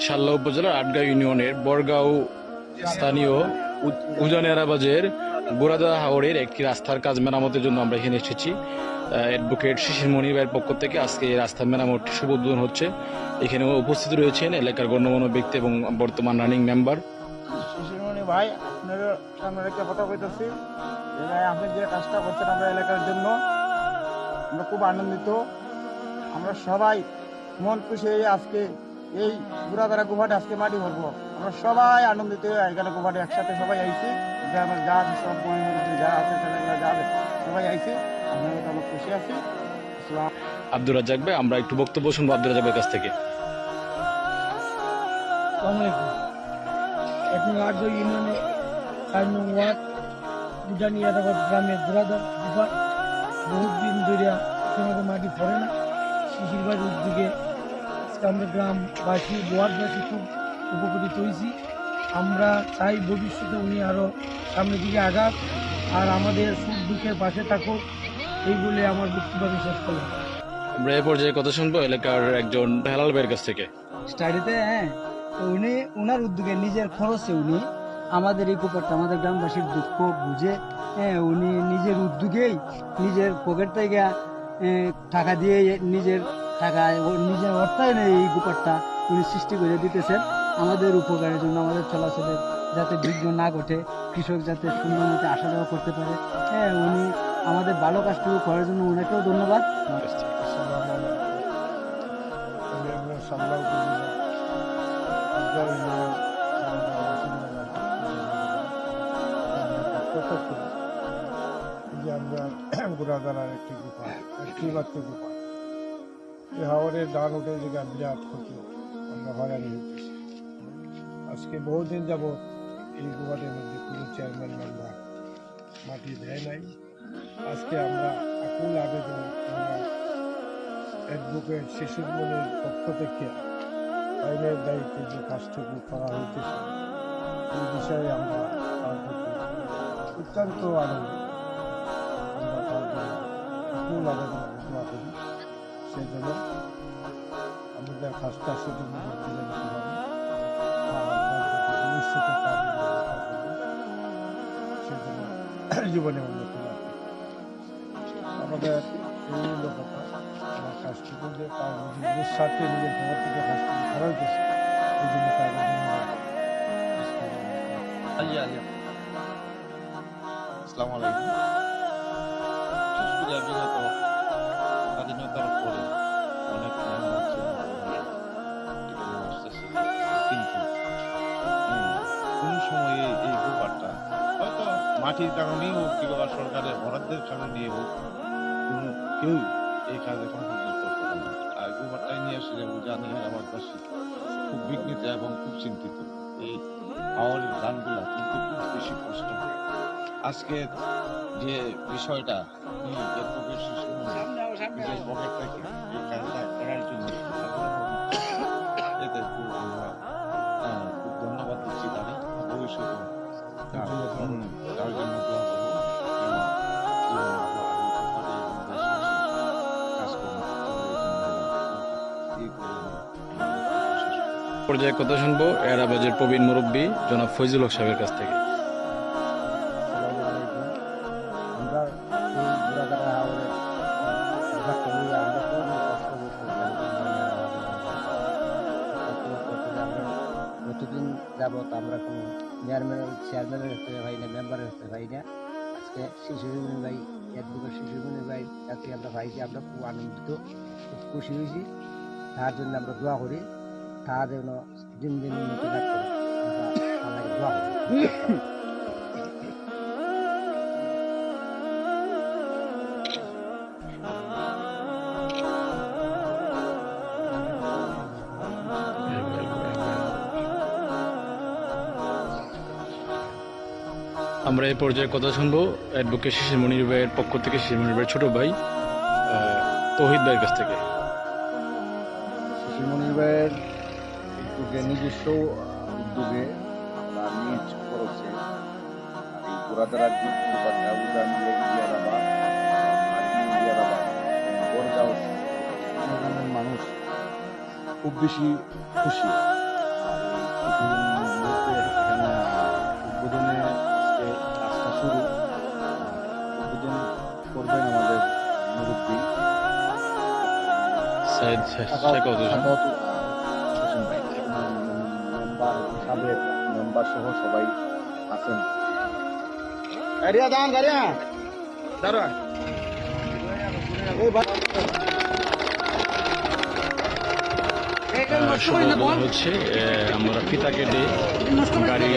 শাল্লা উপজেলার আটগাঁও ইউনিয়নের বরগাঁও স্থানীয় উ- উজান এরাবাজের গোরাদা হাওড়ের একটি রাস্তার কাজ মেরামতের জন্য আমরা এখানে এসেছি। অ্যাডভোকেট শিশির মণি ভাইয়ের পক্ষ থেকে আজকে এই রাস্তার মেরামতটি শুভ উদ্বোধন হচ্ছে। এখানে উপস্থিত রয়েছেন এলাকার গণ্যমান্য ব্যক্তি এবং বর্তমান রানিং মেম্বার শিশিরমণি ভাই আপনার রেখে কথা আপনি যে কাজটা করছেন আমরা এলাকার জন্য, আমরা খুব আনন্দিত। আমরা সবাই মন খুশি আজকে এই গুড়াদারা গুফাটে আজকে মাটি ভরবো। আমরা সবাই আনন্দিত হয়ে এখানে গুফাটে একসাথে সবাই আইছি। গ্রামের যা আছে সব মহিলা যা আছে ছেলেগুলো যা আছে সবাই আইছি। আপনার কথা আমরা খুশি আছি। আসসালাম। আব্দুর রাজ্জাক ভাই আমরা একটু বক্তব্য শুনব আব্দুর রাজ্জাক কাছ থেকে। এখন আর্য ইউনিয়নে চার নং ওয়ার্ড এলাকার গ্রামের দুরাদার বহুত দিন ধরে সেখানে মাটি পড়ে না। শিশির বাড়ির উদ্যোগে আজকে আমরা গ্রামবাসী ওয়ার্ডবাসী খুব উপকৃত হয়েছি আমরা চাই ভবিষ্যতে উনি আরও সামনের দিকে আগাক। আর আমাদের সুখ দুঃখের পাশে থাকুক। এই বলে আমার বক্তব্য শেষ করলাম। আমরা এ পর্যায়ে কথা শুনব এলাকার একজন হেলাল ভাইয়ের কাছ থেকে। স্টাডিতে হ্যাঁ। উনি ওনার উদ্যোগে নিজের খরচে উনি আমাদের এই ব্যাপারটা আমাদের গ্রামবাসীর দুঃখ বুঝে হ্যাঁ উনি নিজের উদ্যোগেই নিজের পকেট থেকে টাকা দিয়ে নিজের টাকা নিজের অর্থায়নে এই ব্যাপারটা উনি সৃষ্টি করে দিতেছেন আমাদের উপকারের জন্য, আমাদের চলাচলের যাতে বিঘ্ন না ঘটে, কৃষক যাতে সুন্দর মতো আসা যাওয়া করতে পারে। হ্যাঁ উনি আমাদের ভালো কাজটুকু করার জন্য ওনাকেও ধন্যবাদ। আমরা গুড়াদানার একটি গুফা একটি মাত্র গুফা হাওয়ারের ডান উঠে যে বিরাট ক্ষতি আমরা হয়রানি হইতেছি আজকে বহুদিন যাব এই গুফাটির মধ্যে কোনো চেয়ারম্যান মেম্বার মাটি দেয় নাই। আজকে আমরা আকুল আবেদন আমরা অ্যাডভোকেট শিশুর মনের পক্ষ থেকে আইনের দায়িত্বে যে কাজটুকু করা হইতেছে এই বিষয়ে আমরা অত্যন্ত আনন্দিত। আমরা আকুল আবেদন ঘোষণা করি। সেই জন্য আমাদের কাজটা হবে ভবিষ্যতে। সেই জন্য জীবনে উন্নতি আমাদের এই কথা আমার কাজটুকু যে তার নিজের স্বার্থে নিজের ঘর থেকে কাজটুকু করা হইতেছে এই জন্য তার আসসালামু আলাইকুম। মাটির কারণেই হোক কিংবা সরকারের বরাদ্দের কারণেই হোক কোনো কেউ এই কাজে কন্ট্রিবিউট করতে আর গোপারটাই নিয়ে আসলে জানি আমার পাশে খুব বিঘ্নিত এবং খুব চিন্তিত। এই পাওয়ারের গানগুলা কিন্তু খুব বেশি কষ্ট হয়। আজকে যে বিষয়টা পকেট কাজটা করার জন্য এতে খুব আমরা খুব ধন্যবাদ দিচ্ছি তাদের ভবিষ্যতে। পর্যায়ে কথা শুনব এরাবাজের প্রবীণ মুরব্বী জনাব ফৈজুল হক সাহেবের কাছ থেকে। প্রতিদিন যাবৎ আমরা কোনো চেয়ারম্যানের চেয়ারম্যানের হতে পারি না মেম্বারের হতে পারি না। আজকে শিশুরমণি ভাই শিশু ভাই, যাতে আমরা পাইছি আমরা খুব আনন্দিত, খুব খুশি হয়েছি। তার জন্য আমরা দোয়া করি। তার যেন দিন দিন উন্নতি লাভ করে। আমরা সবাই দোয়া করি। আমরা এই পর্যায়ে কথা শুনব অ্যাডভোকেট শিশির মনির ভাইয়ের পক্ষ থেকে, শিশির মনির ভাইয়ের ছোট ভাই তৌহিদ ভাইয়ের কাছ থেকে। শিশুমণির ভাইয়ের উদ্যোগে, নিজস্ব উদ্যোগে আমরা নিজ খরচে এই মানুষ খুব বেশি খুশি। সাইদ শেখ সাবেক মেম্বার সহ সবাই আছেন গাড়িয়া দান গাড়িয়া দাঁড়া হচ্ছে আমরা ফিতা কেটে গাড়ি